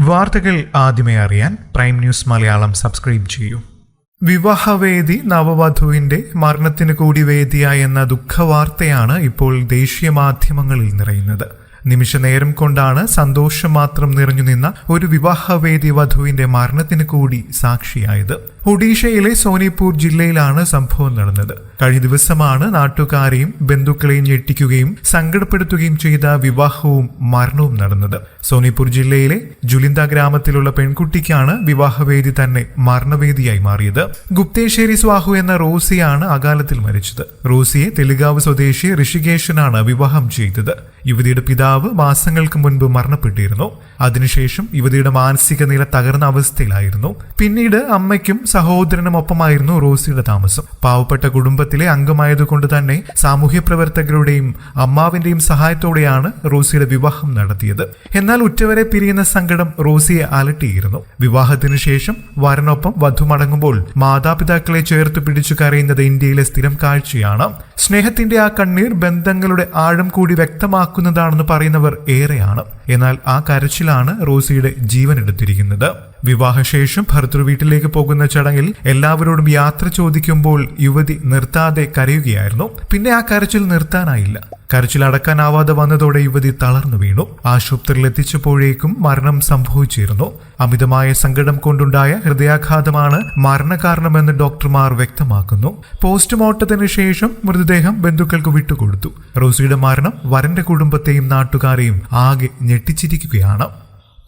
വാർത്തകൾ ആദ്യമേ അറിയാൻ പ്രൈം ന്യൂസ് മലയാളം സബ്സ്ക്രൈബ് ചെയ്യൂ. വിവാഹവേദി നവവധുവിന്റെ മരണത്തിന് കൂടി വേദിയായെന്ന ദുഃഖവാർത്തയാണ് ഇപ്പോൾ ദേശീയ മാധ്യമങ്ങളിൽ നിറയുന്നത്. നിമിഷ നേരം കൊണ്ടാണ് സന്തോഷം മാത്രം നിറഞ്ഞു നിന്ന ഒരു വിവാഹവേദി വധുവിന്റെ മരണത്തിന് കൂടി സാക്ഷിയായത്. ഒഡീഷയിലെ സോനിപൂർ ജില്ലയിലാണ് സംഭവം നടന്നത്. കഴിഞ്ഞ ദിവസമാണ് നാട്ടുകാരെയും ബന്ധുക്കളെയും ഞെട്ടിക്കുകയും സങ്കടപ്പെടുത്തുകയും ചെയ്ത വിവാഹവും മരണവും നടന്നത്. സോനിപൂർ ജില്ലയിലെ ജുലിന്ത ഗ്രാമത്തിലുള്ള പെൺകുട്ടിക്കാണ് വിവാഹവേദി തന്നെ മരണവേദിയായി മാറിയത്. ഗുപ്തേശ്വരി സ്വാഹു എന്ന റോസിയാണ് അകാലത്തിൽ മരിച്ചത്. റോസിയെ തെലുങ്കാവ് സ്വദേശി ഋഷികേശനാണ് വിവാഹം ചെയ്തത്. യുവതിയുടെ പിതാവ് മാസങ്ങൾക്ക് മുൻപ് മരണപ്പെട്ടിരുന്നു. അതിനുശേഷം യുവതിയുടെ മാനസിക നില തകർന്ന അവസ്ഥയിലായിരുന്നു. പിന്നീട് അമ്മയ്ക്കും സഹോദരനും ഒപ്പമായിരുന്നു റോസിയുടെ താമസം. പാവപ്പെട്ട കുടുംബത്തിലെ അംഗമായതുകൊണ്ട് തന്നെ സാമൂഹ്യ പ്രവർത്തകരുടെയും അമ്മാവിന്റെയും സഹായത്തോടെയാണ് റോസിയുടെ വിവാഹം നടത്തിയത്. എന്നാൽ ഉറ്റവരെ പിരിയുന്ന സങ്കടം റോസിയെ അലട്ടിയിരുന്നു. വിവാഹത്തിനു ശേഷം വരനൊപ്പം വധു മടങ്ങുമ്പോൾ മാതാപിതാക്കളെ ചേർത്ത് പിടിച്ചു കരയുന്നത് ഇന്ത്യയിലെ സ്ഥിരം കാഴ്ചയാണ്. സ്നേഹത്തിന്റെ ആ കണ്ണീർ ബന്ധങ്ങളുടെ ആഴം കൂടി വ്യക്തമാക്കുന്നതാണെന്ന് പറയുന്നവർ ഏറെയാണ്. എന്നാൽ ആ കരച്ചിലാണ് റോസിയുടെ ജീവൻ എടുത്തിരിക്കുന്നത്. വിവാഹശേഷം ഭർത്തൃ വീട്ടിലേക്ക് പോകുന്ന ചടങ്ങിൽ എല്ലാവരോടും യാത്ര ചോദിക്കുമ്പോൾ യുവതി നിർത്താതെ കരയുകയായിരുന്നു. പിന്നെ ആ കരച്ചിൽ നിർത്താനായില്ല. കരച്ചിൽ അടക്കാനാവാതെ വന്നതോടെ യുവതി തളർന്നു വീണു. ആശുപത്രിയിൽ എത്തിച്ചപ്പോഴേക്കും മരണം സംഭവിച്ചിരുന്നു. അമിതമായ സങ്കടം കൊണ്ടുണ്ടായ ഹൃദയാഘാതമാണ് മരണകാരണമെന്ന് ഡോക്ടർമാർ വ്യക്തമാക്കുന്നു. പോസ്റ്റ്മോർട്ടത്തിന് ശേഷം മൃതദേഹം ബന്ധുക്കൾക്ക് വിട്ടുകൊടുത്തു. റോസിയുടെ മരണം വരന്റെ കുടുംബത്തെയും നാട്ടുകാരെയും ആകെ ഞെട്ടിച്ചിരിക്കുകയാണ്.